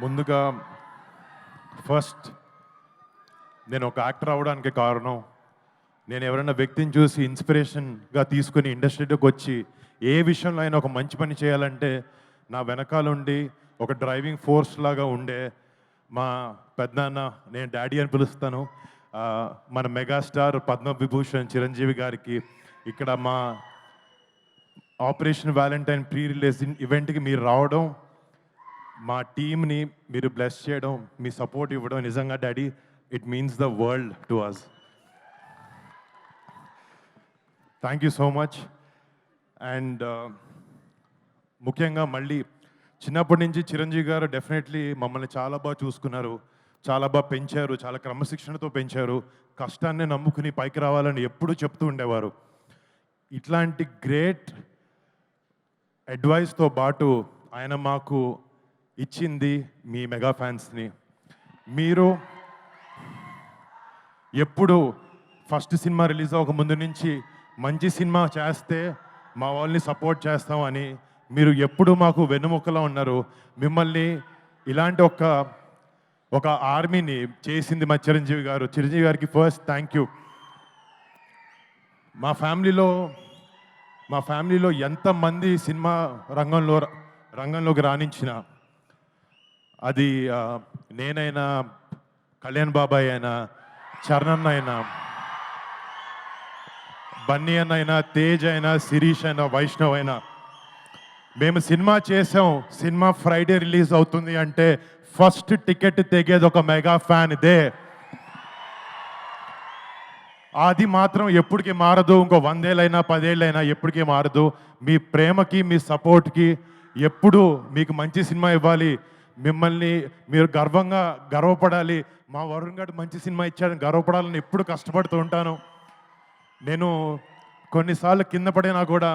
ముందుగా ఫస్ట్ నేను ఒక యాక్టర్ అవ్వడానికి కారణం నేను ఎవరైనా వ్యక్తిని చూసి ఇన్స్పిరేషన్గా తీసుకుని ఇండస్ట్రీలోకి వచ్చి ఏ విషయంలో అయినా ఒక మంచి పని చేయాలంటే నా వెనకాలండి ఒక డ్రైవింగ్ ఫోర్స్ లాగా ఉండే మా పెద్దనాన్న నేను డాడీ అని పిలుస్తాను. మన మెగాస్టార్ పద్మవిభూషణ్ చిరంజీవి గారికి ఇక్కడ మా ఆపరేషన్ వ్యాలంటైన్ ప్రీ రిలీజ్ ఈవెంట్కి మీరు రావడం మా టీమ్ని మీరు బ్లెస్ చేయడం మీ సపోర్ట్ ఇవ్వడం నిజంగా daddy it means the world to us thank you so much and ముఖ్యంగా మళ్ళీ చిన్నప్పటి నుంచి చిరంజీవి గారు డెఫినెట్లీ మమ్మల్ని చాలా బాగా చూసుకున్నారు. చాలా బాగా పెంచారు చాలా క్రమశిక్షణతో పెంచారు. కష్టాన్ని నమ్ముకుని పైకి రావాలని ఎప్పుడూ చెప్తూ ఉండేవారు. ఇట్లాంటి గ్రేట్ అడ్వైస్తో పాటు ఆయన మాకు ఇచ్చింది మీ మెగా ఫ్యాన్స్ని. మీరు ఎప్పుడు ఫస్ట్ సినిమా రిలీజ్ అవ్వక ముందు నుంచి మంచి సినిమా చేస్తే మా వాళ్ళని సపోర్ట్ చేస్తామని మీరు ఎప్పుడు మాకు వెన్నుముక్కలో ఉన్నారు. మిమ్మల్ని ఇలాంటి ఒక ఒక ఆర్మీని చేసింది మా చిరంజీవి గారు. చిరంజీవి గారికి ఫస్ట్ థ్యాంక్ యూ. మా ఫ్యామిలీలో మా ఫ్యామిలీలో ఎంతమంది సినిమా రంగంలో రంగంలోకి రాణించిన అది నేనైనా కళ్యాణ్ బాబాయ్ అయినా చరణ్ అయినా బన్నీ అన్న అయినా తేజ్ అయినా శిరీష్ అయినా వైష్ణవ్ అయినా మేము సినిమా చేసాం. సినిమా ఫ్రైడే రిలీజ్ అవుతుంది అంటే ఫస్ట్ టికెట్ తెగేది ఒక మెగా ఫ్యాన్ ఇదే అది మాత్రం ఎప్పటికీ మారదు. ఇంకో వందేళ్ళైనా పదేళ్ళైనా ఎప్పటికీ మారదు. మీ ప్రేమకి మీ సపోర్ట్కి ఎప్పుడు మీకు మంచి సినిమా ఇవ్వాలి. మిమ్మల్ని మీరు గర్వంగా గర్వపడాలి. మా వరుణ్ గారు మంచి సినిమా ఇచ్చాడని గర్వపడాలని ఎప్పుడు కష్టపడుతూ ఉంటాను. నేను కొన్నిసార్లు కింద పడినా కూడా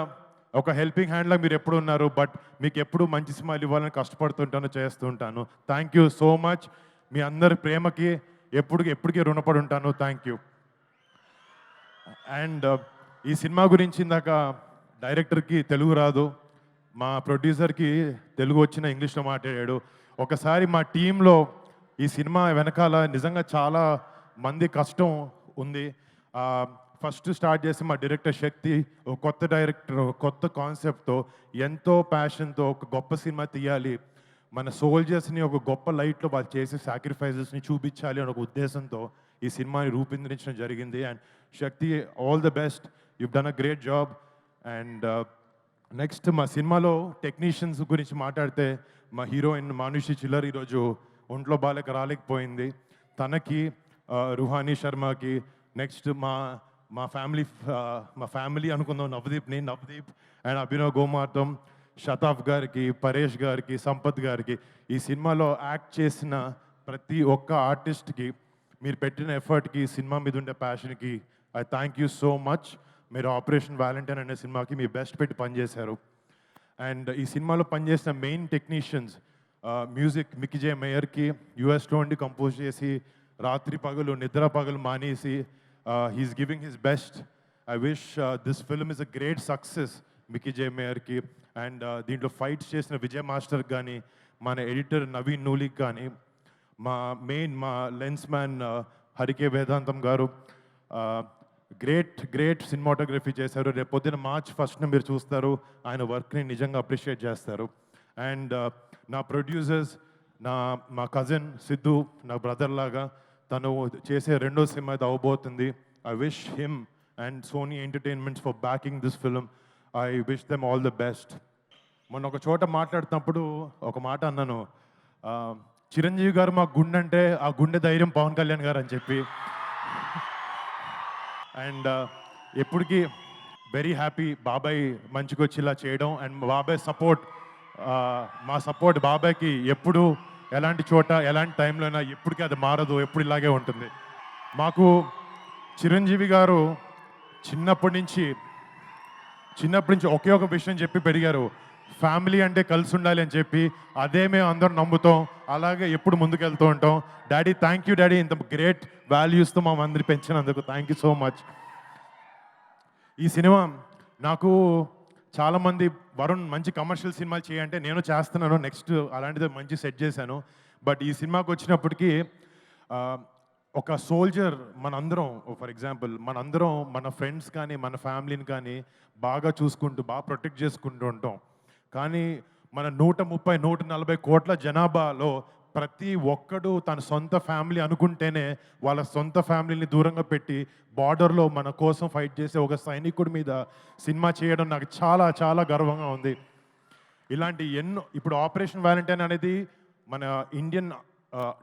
ఒక హెల్పింగ్ హ్యాండ్లో మీరు ఎప్పుడు ఉన్నారు బట్ మీకు ఎప్పుడు మంచి సినిమాలు ఇవ్వాలని కష్టపడుతుంటాను చేస్తూ ఉంటాను. థ్యాంక్ యూ సో మచ్ మీ అందరి ప్రేమకి ఎప్పుడు ఎప్పటికీ రుణపడి ఉంటాను. థ్యాంక్ యూ అండ్ ఈ సినిమా గురించి ఇందాక డైరెక్టర్కి తెలుగు రాదు. మా ప్రొడ్యూసర్కి తెలుగు వచ్చిన ఇంగ్లీష్లో మాట్లాడాడు. ఒకసారి మా టీంలో ఈ సినిమా వెనకాల నిజంగా చాలా మంది కష్టం ఉంది. ఫస్ట్ స్టార్ట్ చేసి మా డైరెక్టర్ శక్తి ఒక కొత్త డైరెక్టర్ ఒక కొత్త కాన్సెప్ట్తో ఎంతో ప్యాషన్తో ఒక గొప్ప సినిమా తీయాలి. మన సోల్జర్స్ని ఒక గొప్ప లైట్లో వాళ్ళు చేసే సాక్రిఫైజెస్ని చూపించాలి అనే ఒక ఉద్దేశంతో ఈ సినిమాని రూపొందించడం జరిగింది. And Shakti all the best. You done a great job and next మా సినిమాలో టెక్నీషియన్స్ గురించి మాట్లాడితే మా హీరోయిన్ మానుషి చిల్లర్ ఈరోజు ఒంట్లో బాలేక రాలేకపోయింది. తనకి రుహానీ శర్మకి నెక్స్ట్ మా మా ఫ్యామిలీ మా ఫ్యామిలీ అనుకుందాం నవదీప్ని నవదీప్ అండ్ అభినవ్ గోమార్తం శతాఫ్ గారికి పరేష్ గారికి సంపత్ గారికి ఈ సినిమాలో యాక్ట్ చేసిన ప్రతి ఒక్క ఆర్టిస్ట్కి మీరు పెట్టిన ఎఫర్ట్కి సినిమా మీద ఉండే ప్యాషన్కి I thank you so much. మీరు ఆపరేషన్ వ్యాలంటైన్ అనే సినిమాకి మీ బెస్ట్ పెట్టి పనిచేశారు. అండ్ ఈ సినిమాలో పనిచేసిన main technicians music Mickey J మేయర్కి యుఎస్లో ఉండి కంపోజ్ చేసి రాత్రి పగలు నిద్ర పగలు మానేసి he's giving his best I wish this film is a great success Mickey J మేయర్కి. And దీంట్లో ఫైట్స్ చేసిన విజయ్ మాస్టర్ కానీ మన ఎడిటర్ నవీన్ నూలిక్ కానీ మా మెయిన్ మా లెన్స్ మ్యాన్ హరికే వేదాంతం గారు గ్రేట్ గ్రేట్ సినిమాటోగ్రఫీ చేశారు. రేపు పొద్దున మార్చ్ ఫస్ట్న మీరు చూస్తారు. ఆయన వర్క్ని నిజంగా అప్రిషియేట్ చేస్తారు. అండ్ uh, నా ప్రొడ్యూసర్స్ నా మా కజిన్ సిద్ధు నా బ్రదర్ లాగా తను చేసే రెండో సినిమా అయితే అవబోతుంది. I wish him and Sony entertainments for backing this film I wish them all the best మొన్న ఒక చోట మాట్లాడుతున్నప్పుడు ఒక మాట అన్నాను. చిరంజీవి గారు మా గుండె అంటే ఆ గుండె ధైర్యం పవన్ కళ్యాణ్ గారు అని చెప్పి. అండ్ uh, ఎప్పటికీ వెరీ హ్యాపీ బాబాయ్ మంచిగా వచ్చి ఇలా చేయడం అండ్ బాబాయ్ సపోర్ట్ uh, మా సపోర్ట్ బాబాయ్కి ఎప్పుడు ఎలాంటి చోట ఎలాంటి టైంలో అయినా ఎప్పటికీ అది మారదు ఎప్పుడు ఇలాగే ఉంటుంది. మాకు చిరంజీవి గారు చిన్నప్పటి నుంచి చిన్నప్పటి నుంచి ఒకే ఒక విషయం చెప్పి పెరిగారు. ఫ్యామిలీ అంటే కలిసి ఉండాలి అని చెప్పి అదే మేము అందరం నమ్ముతాం. అలాగే ఎప్పుడు ముందుకెళ్తూ ఉంటాం. Daddy thank you daddy. ఇంత గ్రేట్ వాల్యూస్తో మా మందిని పెంచినందుకు థ్యాంక్ యూ సో మచ్ ఈ సినిమా నాకు చాలామంది వరుణ్ మంచి కమర్షియల్ సినిమాలు చేయంటే నేను చేస్తున్నాను. నెక్స్ట్ అలాంటిది మంచి సెట్ చేశాను. బట్ ఈ సినిమాకి వచ్చినప్పటికీ ఒక సోల్జర్ మనందరం ఫర్ ఎగ్జాంపుల్ మనందరం మన ఫ్రెండ్స్ కానీ మన ఫ్యామిలీని కానీ బాగా చూసుకుంటూ బాగా ప్రొటెక్ట్ చేసుకుంటూ ఉంటాం. కానీ మన నూట ముప్పై నూట నలభై కోట్ల జనాభాలో ప్రతి ఒక్కడు తన సొంత ఫ్యామిలీ అనుకుంటేనే వాళ్ళ సొంత ఫ్యామిలీని దూరంగా పెట్టి బార్డర్లో మన కోసం ఫైట్ చేసే ఒక సైనికుడి మీద సినిమా చేయడం నాకు చాలా చాలా గర్వంగా ఉంది. ఇలాంటి ఎన్నో ఇప్పుడు ఆపరేషన్ వ్యాలంటైన్ అనేది మన ఇండియన్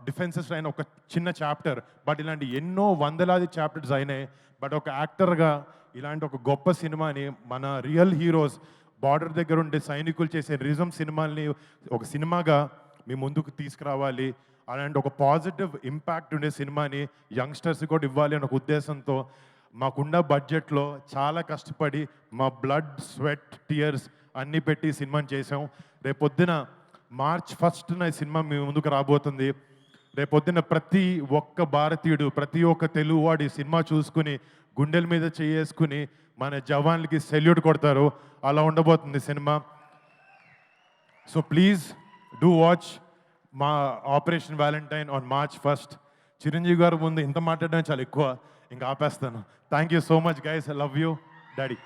డిఫెన్సెస్ అయిన ఒక చిన్న చాప్టర్. బట్ ఇలాంటి ఎన్నో వందలాది చాప్టర్స్ అయినాయి. బట్ ఒక యాక్టర్గా ఇలాంటి ఒక గొప్ప సినిమాని మన రియల్ హీరోస్ బార్డర్ దగ్గర ఉండే సైనికులు చేసే రిజం సినిమాల్ని ఒక సినిమాగా మీ ముందుకు తీసుకురావాలి. అలాంటి ఒక పాజిటివ్ ఇంపాక్ట్ ఉండే సినిమాని యంగ్స్టర్స్ కూడా ఇవ్వాలి అనే ఒక ఉద్దేశంతో మాకున్న బడ్జెట్లో చాలా కష్టపడి మా బ్లడ్ స్వెట్ టీయర్స్ అన్నీ పెట్టి సినిమాని చేసాం రేపొద్దున మార్చ్ ఫస్ట్న ఈ సినిమా మీ ముందుకు రాబోతుంది. రేపొద్దున ప్రతి ఒక్క భారతీయుడు ప్రతి ఒక్క తెలుగువాడు ఈ సినిమా చూసుకుని గుండెల మీద చేసుకుని మన జవాన్లకి సెల్యూట్ కొడతారు. అలా ఉండబోతుంది cinema. So please do watch మా Operation Valentine on March first Chiranjeevi గారు ముందు ఇంత మాట్లాడడం చాలా ఎక్కువ. ఇంకా ఆపేస్తాను. Thank you so much guys I love you daddy